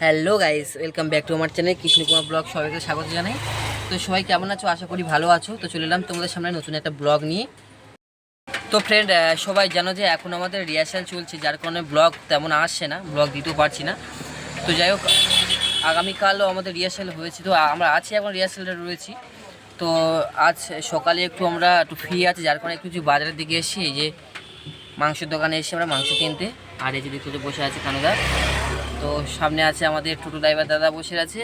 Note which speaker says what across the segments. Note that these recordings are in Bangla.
Speaker 1: Hello guys, welcome back to আমার চ্যানেল কৃষ্ণ কুমার ব্লগ। সবাইকে স্বাগত জানাই। তো সবাই কেমন আছো? আশা করি ভালো আছো। তো চলে এলাম তোমাদের সামনে নতুন একটা ব্লগ নিয়ে। তো ফ্রেন্ড সবাই জানো যে এখন আমাদের রিহার্সাল চলছে, যার কারণে ব্লগ তেমন আসছে না, ব্লগ দিতেও পারছি না। তো যাই হোক, আগামীকালও আমাদের রিহার্সাল হয়েছে। তো আমরা আছি এখন রিহার্সালটা রয়েছি। তো আজ সকালে একটু আমরা একটু ফ্রি আছি, যার কারণে একটু বাজারের দিকে এসেছি। এই যে মাংসের দোকানে এসে আমরা মাংস কিনতে। আর এই যে দেখতে বসে আছে কানুদা তো সামনে আছে আমাদের টোটো ড্রাইভার দাদা বসে আছে।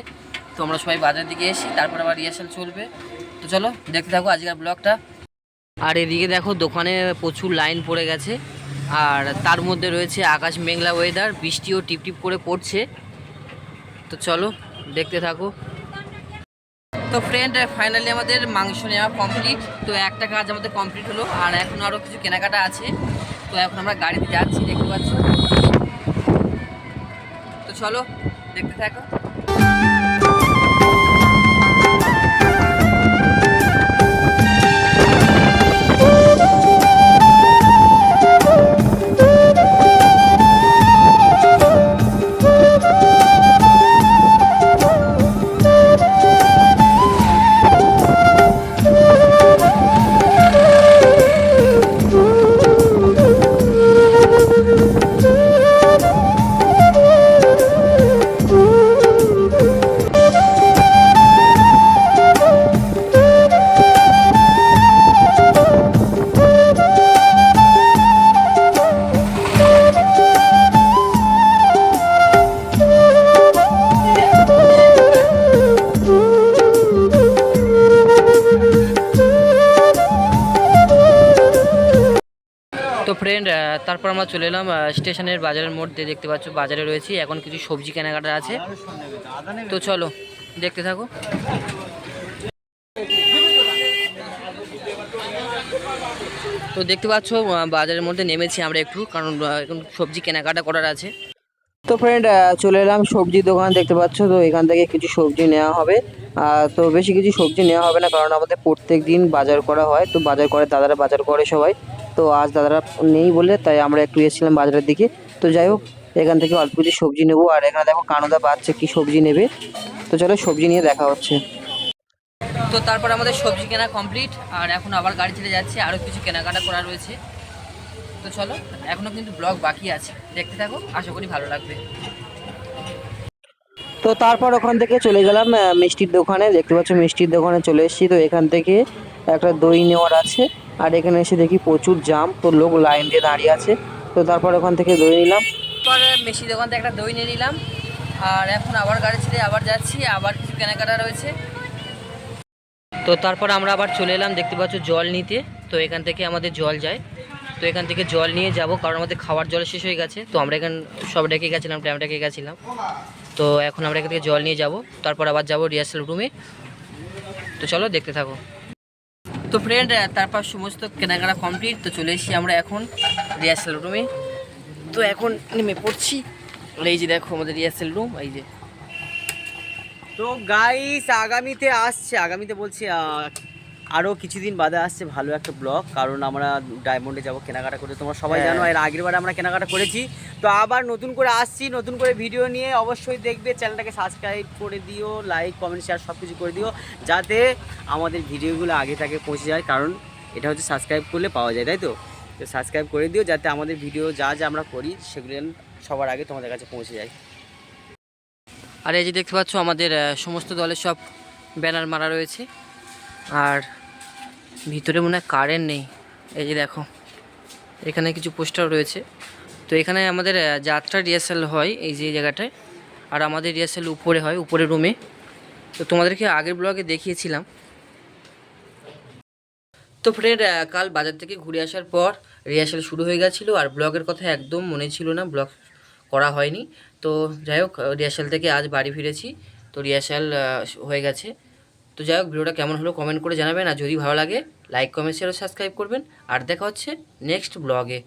Speaker 1: তো আমরা সবাই বাজার দিকে এসি, তারপর আবার রিহার্সাল চলবে। তো চলো, দেখতে থাকো আজকের ব্লগটা আর এদিকে দেখো, দোকানে প্রচুর লাইন পড়ে গেছে। আর তার মধ্যে রয়েছে আকাশ মেঘলা ওয়েদার বৃষ্টিও টিপটিপ করে পড়ছে। তো চলো, দেখতে থাকো। তো ফ্রেন্ড ফাইনালি আমাদের মাংস নেওয়া কমপ্লিট তো একটা কাজ আমাদের কমপ্লিট হলো, আর এখন আরও কিছু কেনাকাটা আছে। তো এখন আমরা গাড়িতে যাচ্ছি, দেখতে পাচ্ছ? চলো দেখতে থাকো। তো ফ্রেন্ড তারপর আমরা চলে এলাম স্টেশনের বাজারের মধ্যে দেখতে পাচ্ছ, বাজারে রয়েছি। এখন কিছু সবজি কেনাকাটা আছে। তো চলো, দেখতে থাকো। তো দেখতে পাচ্ছ বাজারের মধ্যে নেমেছি আমরা একটু, কারণ এখন সবজি কেনাকাটা করার আছে। তো ফ্রেন্ড চলে এলাম সবজির দোকান, দেখতে পাচ্ছ তো, এখান থেকে কিছু সবজি নেওয়া হবে। তো বেশি কিছু সবজি নেওয়া হবে না, কারণ আমাদের প্রত্যেক দিন বাজার করা হয়। তো বাজার করে, দাদারা বাজার করে সবাই। তো আজ দাদারা নেই বলে তাই আমরা একটু এসেছিলাম বাজারের দিকে। তো যাই হোক এখান থেকে অল্প কিছু সবজি নেব আর এখানে দেখো কানুদা বাচ্চা কি সবজি নেবে। তো চলো সবজি নিয়ে দেখা হচ্ছে। তো তারপর আমাদের সবজি কেনা কমপ্লিট আর এখন আবার গাড়ি ছেড়ে যাচ্ছে আরও কিছু কেনাকাটা করা রয়েছে। তো চলো এখনও কিন্তু ব্লগ বাকি আছে দেখতে থাকো আশা করি ভালো লাগবে। তো তারপর ওখান থেকে চলে গেলাম মিষ্টির দোকানে দেখতে পাচ্ছ মিষ্টির দোকানে চলে এসেছি। তো এখান থেকে একটা দই নেওয়ার আছে। আর এখানে এসে দেখি প্রচুর জাম, তো লোক লাইন দিয়ে দাঁড়িয়ে আছে। তো তারপর ওখান থেকে দই নিলাম। পরে মিষ্টির দোকান থেকে একটা দই নিয়ে নিলাম। আর এখন আবার গাড়ি ছেড়ে আবার যাচ্ছি, আবার কিছু কেনাকাটা রয়েছে। তো তারপর আমরা আবার চলে এলাম, দেখতে পাচ্ছ জল নিতে। তো এখান থেকে আমাদের জল যায়। তো এখান থেকে জল নিয়ে যাব, কারণ আমাদের খাওয়ার জল শেষ হয়ে গেছে। তো আমরা এখান, সব ডেকে গেছিলাম ট্যাম ডেকে গেছিলাম। তো এখন আমরা এখান থেকে জল নিয়ে যাব। তারপর আবার যাব রিহার্সাল রুমে তো চলো, দেখতে থাকো। তো ফ্রেন্ড তারপর সমস্ত কেনাকাটা কমপ্লিট তো চলে এসেছি আমরা এখন রিহার্সাল রুমে তো এখন নেমে পড়ছি। এই যে দেখো আমাদের রিহার্সাল রুম এই যে।
Speaker 2: তো গাইস আগামীতে আসছে, আগামীতে বলছি আহ, আরও কিছুদিন বাদে আসছে ভালো একটা ব্লগ কারণ আমরা ডায়মন্ডে যাব কেনাকাটা করতে। তোমরা সবাই
Speaker 1: হ্যাঁ।
Speaker 2: জানো এর আগের বার আমরা কেনাকাটা করেছি। তো আবার নতুন করে আসছি নতুন করে ভিডিও নিয়ে অবশ্যই দেখবে। চ্যানেলটাকে সাবস্ক্রাইব করে দিও লাইক কমেন্ট শেয়ার সব কিছু করে দিও যাতে আমাদের ভিডিওগুলো আগে থেকে পৌঁছে যায় কারণ এটা হচ্ছে সাবস্ক্রাইব করলে পাওয়া যায় তাই তো? তো সাবস্ক্রাইব করে দিও যাতে আমাদের ভিডিও যা যা আমরা করি সেগুলো সবার আগে তোমাদের কাছে পৌঁছে যায়।
Speaker 1: আর এই যে দেখতে পাচ্ছ আমাদের সমস্ত দলের সব ব্যানার মারা রয়েছে। আর ভিতরে মনে হয় কারেন্ট নেই। এই যে দেখো, এখানে কিছু পোস্টার রয়েছে। তো এখানে আমাদের যাত্রা রিহার্সাল হয় এই যে জায়গাটায়। আর আমাদের রিহার্সাল উপরে হয় উপরে রুমে তো তোমাদেরকে আগের ব্লগে দেখিয়েছিলাম। তো ফ্রেন্ড কাল বাজার থেকে ঘুরে আসার পর রিহার্সাল শুরু হয়ে গেছিল। আর ব্লগের কথা একদম মনে ছিল না ব্লগ করা হয়নি। তো যাই হোক রিহার্সাল থেকে আজ বাড়ি ফিরেছি। তো রিহার্সাল হয়ে গেছে। তো যাই হোক, ভিডিওটা কেমন হলো কমেন্ট করে জানাবেন, আর যদি ভালো লাগে লাইক কমেন্ট শেয়ার সাবস্ক্রাইব করবেন। আর দেখা হচ্ছে নেক্সট ব্লগে